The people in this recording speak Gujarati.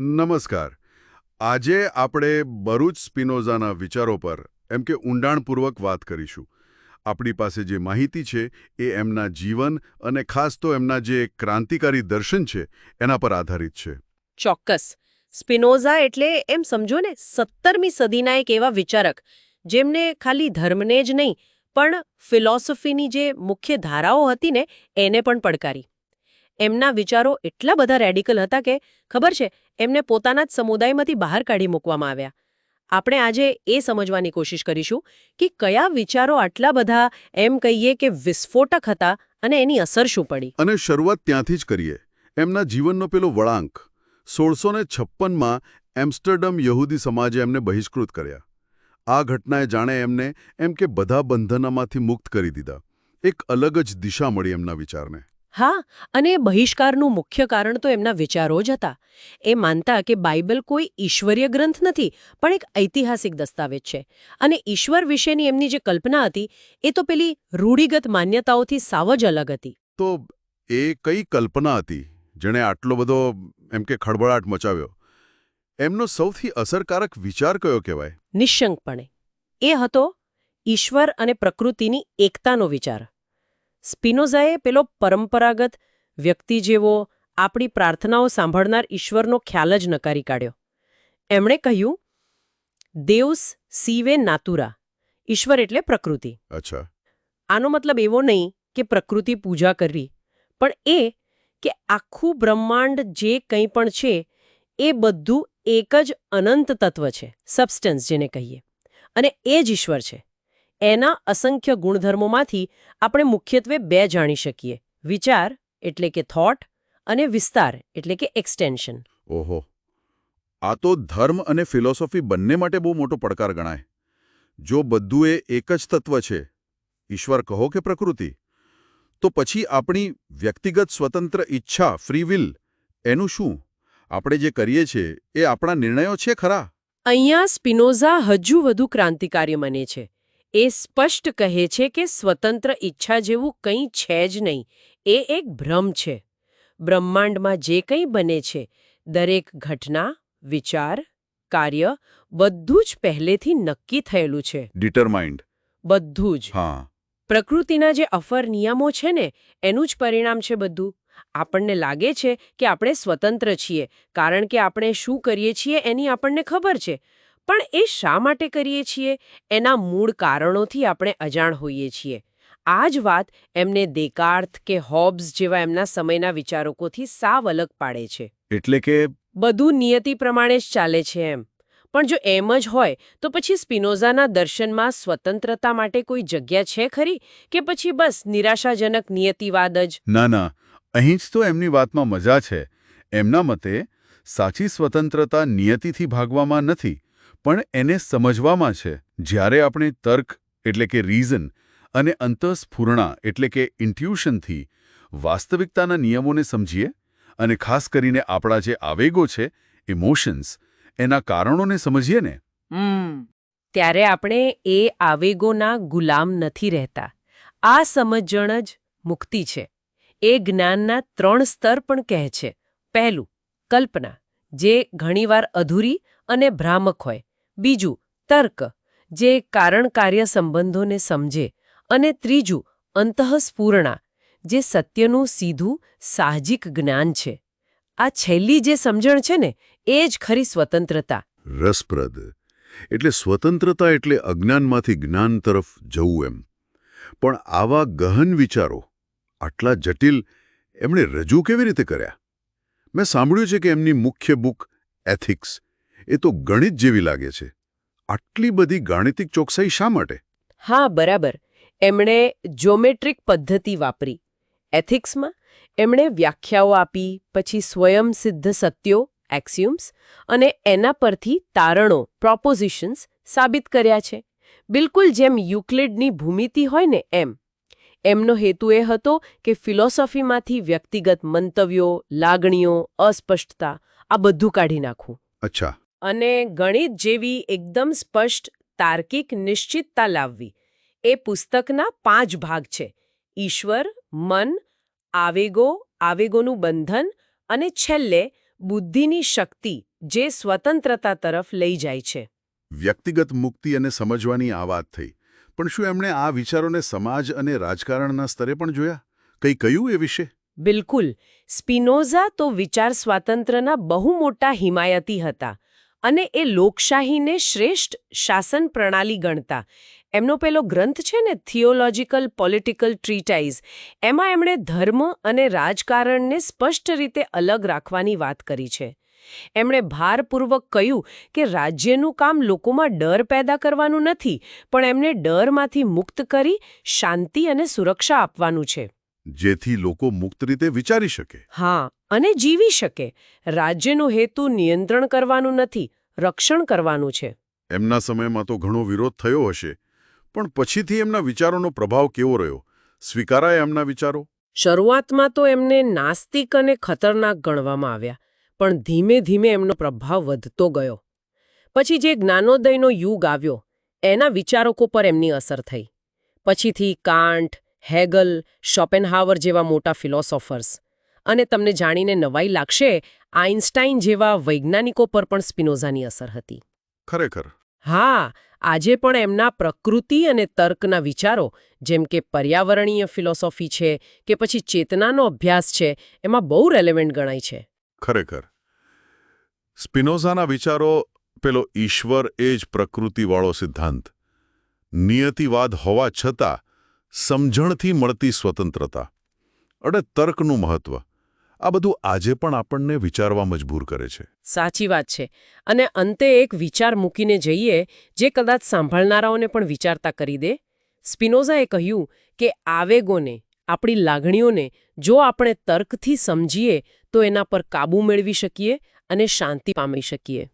નમસ્કાર. આજે આપણે બરૂચ સ્પિનોઝાના વિચારો પર, એમ કે ઊંડાણપૂર્વક વાત કરીશું. આપણી પાસે જે માહિતી છે, એ એમના જીવન અને ખાસ તો એમના જે ક્રાંતિકારી દર્શન છે, એના પર આધારિત છે. ચોક્કસ. સ્પિનોઝા એટલે, એમ સમજો ને, સત્તરમી સદીના એક એવા વિચારક, જેમને ખાલી ધર્મને જ નહીં, પણ ફિલોસોફીની જે મુખ્ય ધારાઓ હતી ને, એને પણ પડકારી. એમના વિચારો એટલા બધા રેડિકલ હતા કે, ખબર છે, એમને પોતાના જ સમુદાયમાંથી બહાર કાઢી મૂકવામાં આવ્યા. આપણે આજે એ સમજવાની કોશિશ કરીશું કે કયા વિચારો આટલા બધા એમ કહીએ કે વિસ્ફોટક હતા અને એની અસર શું પડી. અને શરૂઆત ત્યાંથી જ કરીએ. એમના જીવનનો પેલો વળાંક સોળસો ને છપ્પનમાં એમ્સ્ટરડમ યહૂદી સમાજે એમને બહિષ્કૃત કર્યા. આ ઘટનાએ જાણે એમને એમ કે બધા બંધનોમાંથી મુક્ત કરી દીધા. એક અલગ જ દિશા મળી એમના વિચારને. હા અને બહિષ્કારનું મુખ્ય કારણ તો એમના વિચારો જ હતા. એ માનતા કે બાઇબલ કોઈ ઈશ્વરીય ગ્રંથ નથી પણ એક ઐતિહાસિક દસ્તાવેજ છે. અને ઈશ્વર વિશેની એમની જે કલ્પના હતી એ તો પેલી રૂઢિગત માન્યતાઓથી સાવ જ અલગ હતી. તો એ કઈ કલ્પના હતી જેણે આટલો બધો એમ કે ખળબળાટ મચાવ્યો? એમનો સૌથી અસરકારક વિચાર કયો કહેવાય? નિશંકપણે. એ હતો ઈશ્વર અને પ્રકૃતિની એકતાનો વિચાર. સ્પિનોઝાએ પેલો પરંપરાગત વ્યક્તિ જેવો આપણી પ્રાર્થનાઓ સાંભળનાર ઈશ્વરનો ખ્યાલ જ નકારી કાઢ્યો. એમણે કહ્યું દેવસ સીવે નાતુરા ઈશ્વર એટલે પ્રકૃતિ. અચ્છા. આનો મતલબ એવો નહીં કે પ્રકૃતિ પૂજા કરવી પણ એ કે આખું બ્રહ્માંડ જે કંઈ પણ છે એ બધું એક જ અનંત તત્વ છે સબસ્ટન્સ જેને કહીએ. અને એ જ ઈશ્વર છે. એના અસંખ્ય ગુણધર્મોમાંથી આપણે મુખ્યત્વે બે જાણી શકીએ. વિચાર એટલે કે થોટ અને વિસ્તાર એટલે કે એક્સટેન્શન ઓહો. આ તો ધર્મ અને ફિલોસોફી બંને માટે બહુ મોટો પડકાર ગણાય. જો બધું એ એક જ તત્વ છે ઈશ્વર કહો કે પ્રકૃતિ તો પછી આપણી વ્યક્તિગત સ્વતંત્ર ઈચ્છા ફ્રી વિલ એનું શું? આપણે જે કરીએ છીએ એ આપણા નિર્ણયો છે ખરા? અહીંયા સ્પિનોઝા હજુ વધુ ક્રાંતિકારી મને છે. એ સ્પષ્ટ કહે છે કે સ્વતંત્ર ઈચ્છા જેવું કંઈ છે જ નહીં એ એક ભ્રમ છે. બ્રહ્માંડમાં જે કંઈ બને છે દરેક ઘટના વિચાર કાર્ય બધું જ પહેલેથી નક્કી થયેલું છે. ડિટરમાઇન્ડ બધું જ. હા. પ્રકૃતિના જે અફર નિયમો છે ને એનું જ પરિણામ છે બધું. આપણને લાગે છે કે આપણે સ્વતંત્ર છીએ કારણ કે આપણે શું કરીએ છીએ એની આપણને ખબર છે. પણ એ શા માટે કરીએ છીએ? એના મૂળ કારણોથી આપણે અજાણ હોઈએ છીએ. આ જ વાત એમને દેકાર્થ કે હોબ્સ જેવા એમના સમયના વિચારકોથી સાવ અલગ પાડે છે. એટલે કે બધું નિયતિ પ્રમાણે જ ચાલે છે એમ. પણ જો એમ જ હોય તો પછી સ્પિનોઝાના દર્શનમાં સ્વતંત્રતા માટે કોઈ જગ્યા છે ખરી? કે પછી બસ નિરાશાજનક નિયતિવાદ જ? ના ના. અહીં જ તો એમની વાતમાં મજા છે. એમના મતે સાચી સ્વતંત્રતા નિયતિથી ભાગવામાં નથી પણ એને સમજવામાં છે. જ્યારે આપણે તર્ક, એટલે કે રીઝન અને અંતઃસ્ફૂર્ણા, એટલે કે ઇન્ટ્યુશનથી વાસ્તવિકતાના નિયમોને સમજીએ, અને ખાસ કરીને આપણા જે આવેગો છે ઇમોશન્સ એના કારણોને સમજીએ ને? ત્યારે આપણે એ આવેગોના ગુલામ નથી રહેતા. આ સમજણ જ મુક્તિ છે. એ જ્ઞાનના ત્રણ સ્તર પણ કહે છે. પહેલું, કલ્પના, જે ઘણીવાર અધૂરી અને ભ્રામક હોય. બીજું, તર્ક, જે કારણ કાર્ય સંબંધોને સમજે અને ત્રીજું, અંતઃસ્ફૂરણા, જે સત્યનું સીધું, સાહજિક જ્ઞાન છે. આ છેલ્લી જે સમજણ છે ને, એ જ ખરી સ્વતંત્રતા. રસપ્રદ. એટલે સ્વતંત્રતા એટલે અજ્ઞાનમાંથી જ્ઞાન તરફ જવું એમ. પણ આવા ગહન વિચારો, આટલા જટિલ, એમણે રજૂ કેવી રીતે કર્યા? મેં સાંભળ્યું છે કે એમની મુખ્ય બુક એથિક્સ એ તો ગણિત જેવી લાગે છે. આટલી બધી ગાણિતિક ચોકસાઈ શા માટે? હા બરાબર. એમણે જ્યોમેટ્રિક પદ્ધતિ વાપરી. એથિક્સમાં એમણે વ્યાખ્યાઓ આપી પછી સ્વયં સિદ્ધ સત્યો એક્સ્યુમ્સ અને એના પરથી તારણો પ્રોપોઝિશન્સ સાબિત કર્યા છે. બિલકુલ જેમ યુક્લિડની ભૂમિતિ હોય ને એમ. એમનો હેતુ એ હતો કે ફિલોસોફીમાંથી વ્યક્તિગત મંતવ્યો લાગણીઓ અસ્પષ્ટતા આ બધું કાઢી નાખવું. અચ્છા. અને ગણિત જેવી એકદમ સ્પષ્ટ તાર્કિક નિશ્ચિતતા લાવવી. એ પુસ્તકના પાંચ ભાગ છે. ઈશ્વર મન આવેગો આવેગોનું બંધન અને છેલ્લે બુદ્ધિની શક્તિ જે સ્વતંત્રતા તરફ લઈ જાય છે. વ્યક્તિગત મુક્તિ અને સમજવાની આ વાત થઈ. પણ શું એમણે આ વિચારોને સમાજ અને રાજકારણના સ્તરે પણ જોયા? કંઈ કયું એ વિશે? બિલકુલ. સ્પિનોઝા તો વિચાર સ્વાતંત્ર્યના બહુ મોટા હિમાયતી હતા. અને એ લોકશાહીને શ્રેષ્ઠ શાસન પ્રણાલી ગણતા. એમનો પેલો ગ્રંથ છે ને થિયોલોજીકલ પોલિટિકલ ટ્રીટાઇઝ એમાં એમણે ધર્મ અને રાજકારણને સ્પષ્ટ રીતે અલગ રાખવાની વાત કરી છે. એમણે ભારપૂર્વક કહ્યું કે રાજ્યનું કામ લોકોમાં ડર પેદા કરવાનું નથી, પણ એમને ડરમાંથી મુક્ત કરી શાંતિ અને સુરક્ષા આપવાનું છે. જેથી લોકો મુક્ત રીતે વિચારી શકે. હા અને જીવી શકે. રાજ્યનો હેતુ નિયંત્રણ કરવાનું નથી રક્ષણ કરવાનું છે. એમના સમયમાં તો ઘણો વિરોધ થયો હશે પણ પછીથી એમના વિચારોનો પ્રભાવ કેવો રહ્યો? સ્વીકારાય એમના વિચારો? શરૂઆતમાં તો એમને નાસ્તિક અને ખતરનાક ગણવામાં આવ્યા પણ ધીમે ધીમે એમનો પ્રભાવ વધતો ગયો. પછી જે જ્ઞાનોદયનો યુગ આવ્યો એના વિચારકો પર એમની અસર થઈ. પછીથી કાંટ હેગલ શોપેનહાવર જેવા મોટા ફિલોસોફર્સ. અને તમને જાણીને નવાઈ લાગશે આઇન્સ્ટાઇન જેવા વૈજ્ઞાનિકો પર પણ સ્પિનોઝાની અસર હતી. ખરેખર? હા આજે પણ એમના પ્રકૃતિ અને તર્કના વિચારો જેમ કે પર્યાવરણીય ફિલોસોફી છે કે પછી ચેતનાનો અભ્યાસ છે એમાં બહુ રેલેવન્ટ ગણાય છે. ખરેખર. સ્પિનોઝાના વિચારો પેલો ઈશ્વર એ જ પ્રકૃતિવાળો સિદ્ધાંત. નિયતિવાદ હોવા છતાં સમજણથી મળતી સ્વતંત્રતા. અડે તર્કનું મહત્વ. આ બધું આજે પણ આપણને વિચારવા મજબૂર કરે છે. સાચી વાત છે. અને અંતે એક વિચાર મૂકીને જઈએ જે કદાચ સાંભળનારાઓને પણ વિચારતા કરી દે. સ્પિનોઝાએ કહ્યું કે આવેગોને આપણી લાગણીઓને જો આપણે તર્કથી સમજીએ તો એના પર કાબૂ મેળવી શકીએ અને શાંતિ પામી શકીએ.